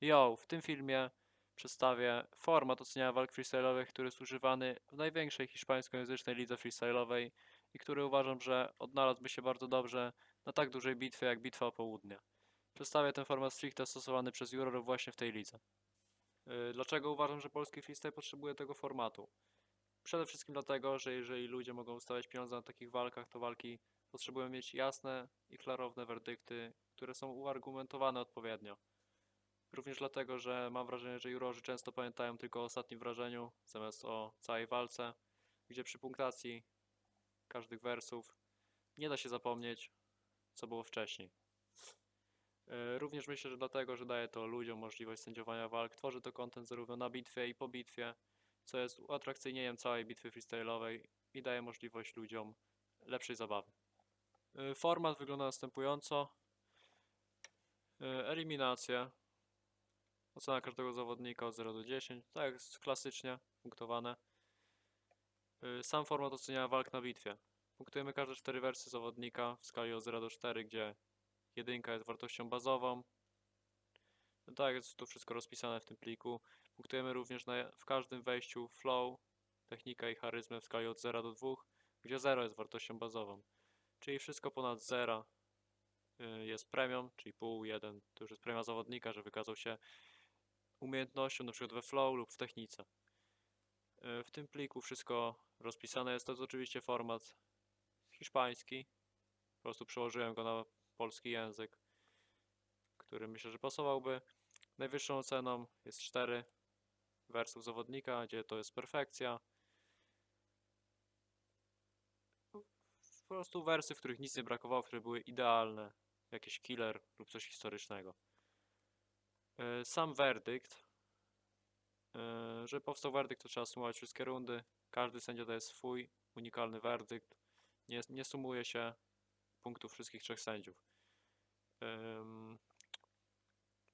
Yo, w tym filmie przedstawię format oceniania walk freestyle'owych, który jest używany w największej hiszpańskojęzycznej lidze freestyle'owej i który uważam, że odnalazłby się bardzo dobrze na tak dużej bitwie jak Bitwa o Południe. Przedstawię ten format stricte stosowany przez jurorów właśnie w tej lidze. Yy, Dlaczego uważam, że polski freestyle potrzebuje tego formatu? Przede wszystkim dlatego, że jeżeli ludzie mogą ustawiać pieniądze na takich walkach, to walki potrzebują mieć jasne i klarowne werdykty, które są uargumentowane odpowiednio. Również dlatego, że mam wrażenie, że jurorzy często pamiętają tylko o ostatnim wrażeniu, zamiast o całej walce, gdzie przy punktacji każdych wersów nie da się zapomnieć, co było wcześniej. Yy, Również myślę, że dlatego, że daje to ludziom możliwość sędziowania walk, tworzy to content zarówno na bitwie i po bitwie, co jest uatrakcyjnieniem całej bitwy freestyle'owej i daje możliwość ludziom lepszej zabawy. Yy, Format wygląda następująco. Yy, Eliminacje. Ocena każdego zawodnika od 0 do 10. Tak jest klasycznie punktowane. Yy, Sam format oceniania walk na bitwie. Punktujemy każde 4 wersy zawodnika w skali od 0 do 4, gdzie jedynka jest wartością bazową. No tak, jest tu wszystko rozpisane w tym pliku. Punktujemy również na, w każdym wejściu flow, technika i charyzmę w skali od 0 do 2, gdzie 0 jest wartością bazową. Czyli wszystko ponad 0 y, jest premią, czyli pół, 1 to już jest premia zawodnika, że wykazał się umiejętnością na przykład we flow lub w technice. Y, W tym pliku wszystko rozpisane jest. To jest oczywiście format hiszpański. Po prostu przełożyłem go na polski język, który myślę, że pasowałby. Najwyższą oceną jest 4 wersów zawodnika, gdzie to jest perfekcja. Po prostu wersy, w których nic nie brakowało, które były idealne. Jakiś killer lub coś historycznego. E, Sam werdykt. E, Żeby powstał werdykt, to trzeba sumować wszystkie rundy. Każdy sędzia daje swój unikalny werdykt. Nie, nie sumuje się punktów wszystkich trzech sędziów.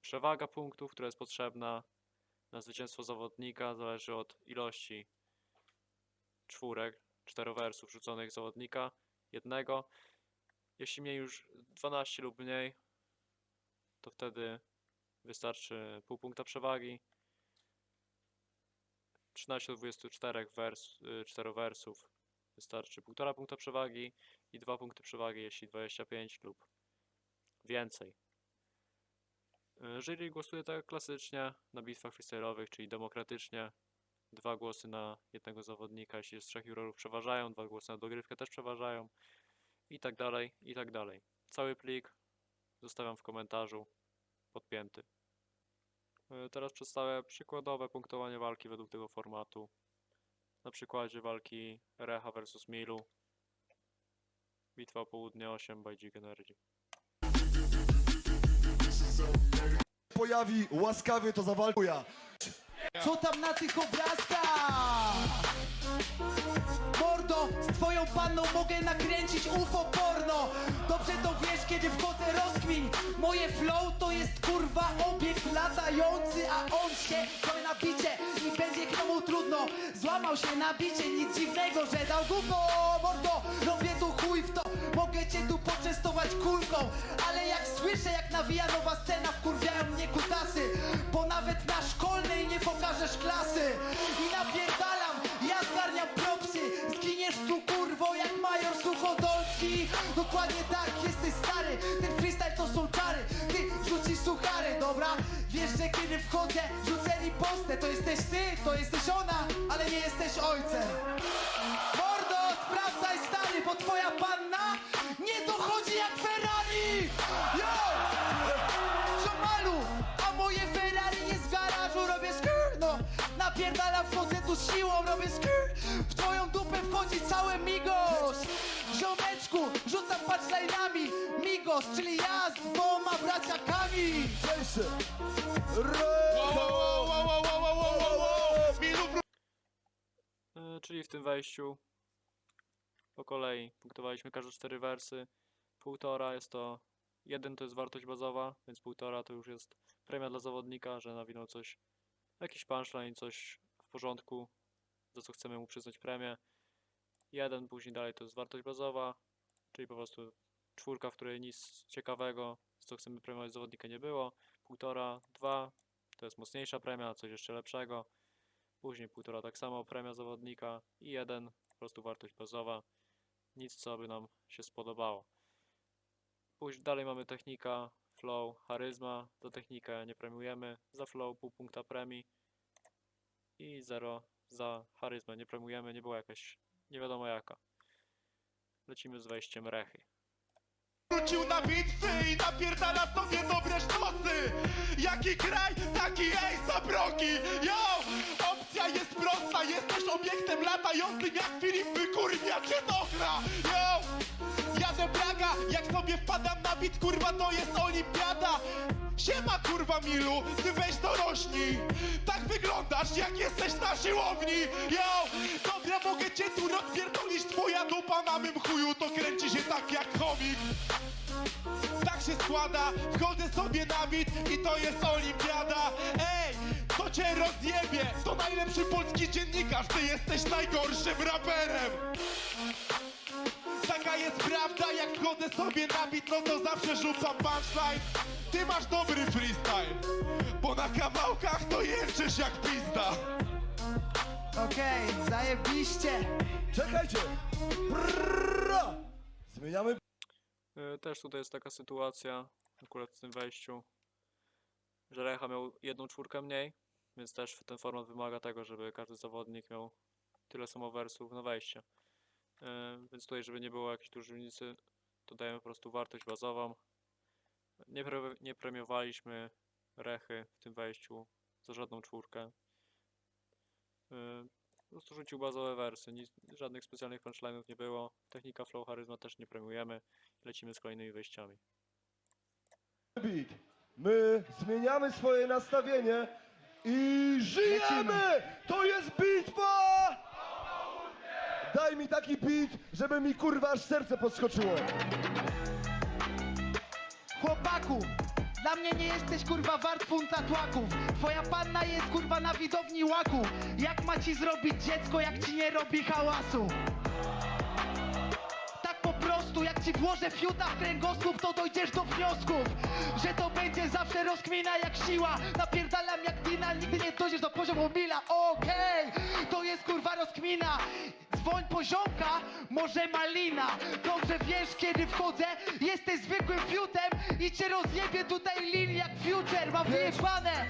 Przewaga punktów, która jest potrzebna na zwycięstwo zawodnika, zależy od ilości czwórek, czterowersów rzuconych zawodnika, jednego. Jeśli mniej już 12 lub mniej, to wtedy wystarczy pół punkta przewagi. 13 do 24 wers, y, czterowersów wystarczy 1,5 punkta przewagi i 2 punkty przewagi, jeśli 25 lub więcej. Y, Jury głosuje tak klasycznie na bitwach freestyle'owych, czyli demokratycznie. Dwa głosy na jednego zawodnika, jeśli jest trzech jurorów przeważają, dwa głosy na dogrywkę też przeważają i tak dalej, i tak dalej. Cały plik zostawiam w komentarzu podpięty. Y, Teraz przedstawię przykładowe punktowanie walki według tego formatu. Na przykładzie walki Reha vs Milu. Bitwa o południe 8 by Jig Energy. pojawi, łaskawie to zawalkuja. Co tam na tych obrazkach? Mordo, z twoją panną mogę nakręcić UFO porno Dobrze to wiesz, kiedy wchodzę rozkmin. Moje flow to jest kurwa obiekt latający A on się to na bicie. I będzie komu trudno Złamał się na bicie, nic dziwnego, że dał gówno Mordo, robię tu chuj w to Mogę cię tu poczęstować kulką. Ale jak słyszę, jak nawija nowa scena Wkurwiają mnie kutasy. Bo nawet na szkolnej nie pokażesz klasy. I napierdalam, Dokładnie tak, jesteś stary. Ten freestyle to są czary. Ty rzucisz suchary, dobra? Wiesz, że kiedy wchodzę, rzucę ripostę. To jesteś ty, to jesteś ona Ale nie jesteś ojcem. Mordo, sprawdzaj stary, bo twoja panna Nie dochodzi jak Ferrari. Yo! Ziomalu, a moje Ferrari nie z garażu robię skrr, no Napierdalam, wchodzę tu z siłą, robię skrr W twoją dupę wchodzi całe Ziomeczku, punchline'ami Migos, czyli ja z dwoma braciakami! E, Czyli w tym wejściu po kolei punktowaliśmy każde cztery wersy. Półtora jest to, jeden to jest wartość bazowa, więc półtora to już jest premia dla zawodnika, że nawinął coś, jakiś punchline, coś w porządku, za co chcemy mu przyznać premię. Jeden później dalej to jest wartość bazowa, czyli po prostu czwórka, w której nic ciekawego, co chcemy premiować zawodnika nie było. Półtora, dwa, to jest mocniejsza premia, coś jeszcze lepszego. Później półtora tak samo premia zawodnika i jeden po prostu wartość bazowa. Nic co by nam się spodobało. Później dalej mamy technika, flow, charyzma. Za technikę nie premiujemy, za flow pół punkta premii i 0 za charyzmę nie premiujemy, nie była jakaś nie wiadomo jaka. Lecimy z wejściem rechy. Wrócił na bitwy i napierdala sobie dobre sztosy Jaki kraj, taki ej, zabroki Yo! Opcja jest prosta, jesteś obiektem latającym jak Filip wykurwia Czernochra Yo! Jadę Praga, jak sobie wpadam na bit, kurwa to jest olimpiada Siema kurwa Milu, ty weź dorośnij Tak wyglądasz jak jesteś na siłowni. Yo! Dobra, mogę cię tu rozpierdolić Twoja dupa na mym chuju to kręci się tak jak chomik. Tak się składa, wchodzę sobie na bit i to jest olimpiada. Ej, to cię rozjebie, to najlepszy polski dziennikarz, ty jesteś najgorszym raperem. Taka jest prawda, jak wchodzę sobie na bit, no to zawsze rzucam punchline Ty masz dobry freestyle, bo na kawałkach to jęczysz jak pizda Okej, zajebiście. Czekajcie! Brrra! Zmieniamy Y, Też tutaj jest taka sytuacja, akurat w tym wejściu, że Recha miał jedną czwórkę mniej, więc też ten format wymaga tego, żeby każdy zawodnik miał tyle samo wersów na wejście. Y, Więc tutaj, żeby nie było jakiejś dużej różnicy, to dajemy po prostu wartość bazową. Nie, pre, nie premiowaliśmy Rechy w tym wejściu za żadną czwórkę. Y, Po prostu rzucił bazowe wersy, nic, żadnych specjalnych punchline'ów nie było. Technika flow charyzma też nie premiujemy. Lecimy z kolejnymi wejściami. beat. My zmieniamy swoje nastawienie i żyjemy! To jest bitwa! Daj mi taki beat, żeby mi kurwa aż serce podskoczyło. Chłopaku, dla mnie nie jesteś kurwa wart funta tłaków Twoja panna jest kurwa na widowni łaku Jak ma ci zrobić dziecko, jak ci nie robi hałasu? Prostu, jak ci włożę fiuta w kręgosłup, to dojdziesz do wniosków Że to będzie zawsze rozkmina jak siła. Napierdalam jak Dina, nigdy nie dojdziesz do poziomu Mila Okej, to jest kurwa rozkmina. Dzwoń poziomka, może malina. Dobrze wiesz kiedy wchodzę, jesteś zwykłym fiutem I cię rozjebie tutaj lin jak future, mam wyjebane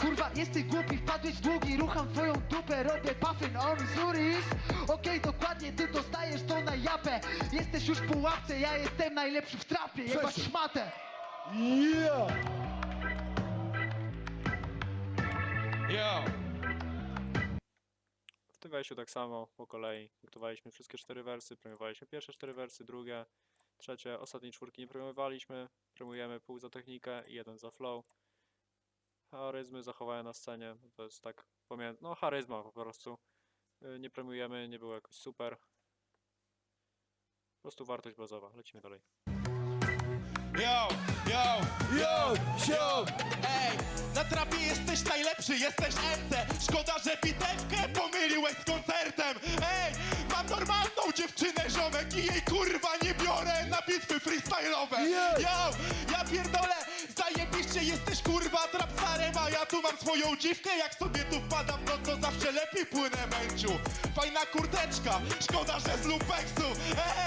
Kurwa, jesteś głupi, wpadłeś w długi Rucham twoją dupę, robię puffin on Zuris Okej, dokładnie, ty dostajesz to na japę Jesteś już w pułapce, ja jestem najlepszy w trapie Jebać szmatę Yeah! Yo! W tym wejściu tak samo po kolei. Punktowaliśmy wszystkie cztery wersy, premiowaliśmy pierwsze cztery wersy, drugie, trzecie, ostatniej czwórki nie premiowaliśmy. Premiujemy pół za technikę i jeden za flow. Charyzmy zachowania na scenie, to jest tak pomiędzy, no charyzma po prostu. Y, Nie premiujemy, nie było jakoś super. Po prostu wartość bazowa, lecimy dalej. Yo! Yo! Yo, yo! Ej, na trapie jesteś najlepszy, jesteś MC Szkoda, że bitewkę pomyliłeś z koncertem Ej, mam normalną dziewczynę, ziomek I jej kurwa nie biorę na bitwy freestyle'owe! Yo, ja pierdolę, zajebiście jesteś kurwa trapsarem A ja tu mam swoją dziwkę, jak sobie tu wpadam No to zawsze lepiej płynę męciu. Fajna kurteczka, szkoda, że z lumpeksu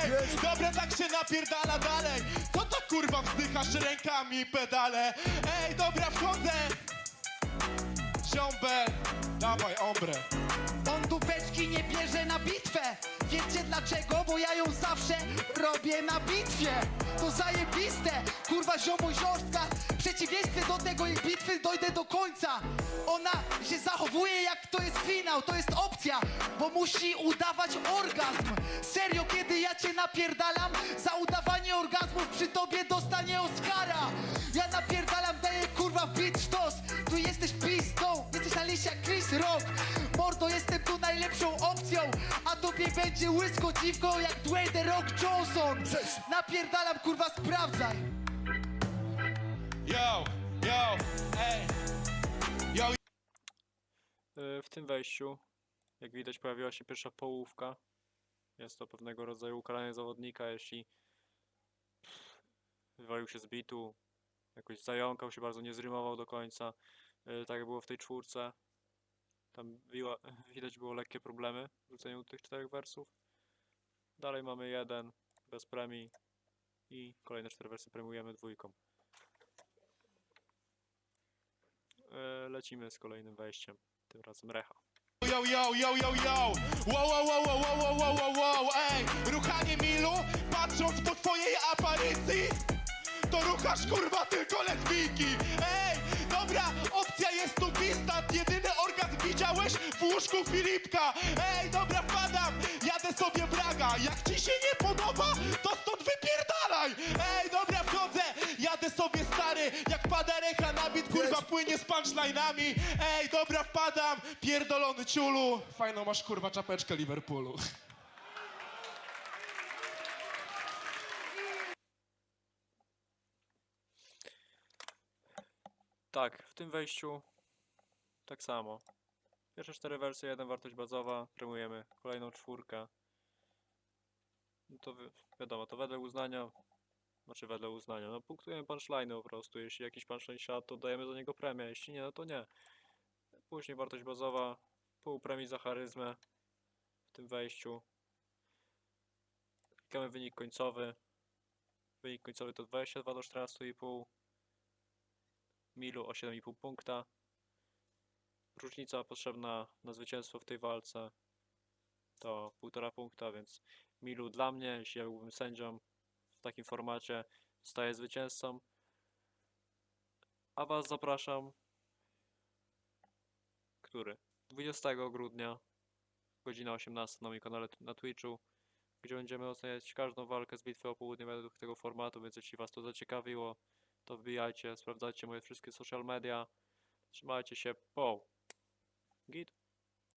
Ej, dobre tak się napierdala dalej. Co to kurwa wzdychasz rękami pedale? Ej, dobra wchodzę. Ziąbę, dawaj ombre dupeczki nie bierze na bitwę. Wiecie dlaczego? Bo ja ją zawsze robię na bitwie. To zajebiste, kurwa ziomo ziorstka przeciwieństwie do tego jej bitwy dojdę do końca. Ona się zachowuje jak to jest finał, to jest opcja Bo musi udawać orgazm. Serio, kiedy ja cię napierdalam Za udawanie orgazmów przy tobie dostanie Oscara. Ja napierdalam, daję kurwa beat sztos Tu jesteś pistą, jesteś na liście jak Chris Rock będzie łysko dziwką jak Dwayne The Rock Johnson Napierdalam, kurwa, sprawdzaj Yo, yo, ej Yo, Y, W tym wejściu, jak widać, pojawiła się pierwsza połówka. Jest to pewnego rodzaju ukaranie zawodnika, jeśli wywalił się z bitu, jakoś zająkał się bardzo, nie zrymował do końca. y, tak jak było w tej czwórce. Tam biła, widać było lekkie problemy w rzuceniu tych czterech wersów. Dalej mamy jeden bez premii i kolejne cztery wersy premiujemy dwójką. E, lecimy z kolejnym wejściem, tym razem Recha. Yo, yo, yo, yo, yo! Wow, wow, wow, wow, wow, wow, wow, wow, ej! Ruchanie Milu, patrząc po twojej aparycji, to ruchasz kurwa tylko lesbijki! Ej! Dobra, opcja jest tu pista, nie w łóżku Filipka! Ej, dobra, wpadam, jadę sobie Braga, jak ci się nie podoba, to stąd wypierdalaj! Ej, dobra, wchodzę, jadę sobie stary, jak pada recha na bit, kurwa płynie z punchline'ami. Ej, dobra, wpadam, pierdolony ciulu. Fajną masz kurwa czapeczkę Liverpoolu. Tak, w tym wejściu tak samo. Pierwsze cztery wersje, jeden wartość bazowa, promujemy kolejną czwórkę. No to wi- wiadomo, to wedle uznania, znaczy wedle uznania, no punktujemy punchline po prostu. Jeśli jakiś punchline siadł, to dajemy za niego premię, jeśli nie, no to nie. Później wartość bazowa, pół premii za charyzmę w tym wejściu. Klikamy wynik końcowy. Wynik końcowy to 22 do 14,5. Milu o 7,5 punkta. Różnica potrzebna na zwycięstwo w tej walce to 1,5 punkta, więc Milu dla mnie, jeśli ja byłbym sędzią w takim formacie, zostaje zwycięzcą. A Was zapraszam. Który? 20 grudnia, godzina 18 na moim kanale na Twitchu, gdzie będziemy oceniać każdą walkę z bitwy o południe według tego formatu, więc jeśli Was to zaciekawiło, to wbijajcie, sprawdzajcie moje wszystkie social media. Trzymajcie się, po. geht.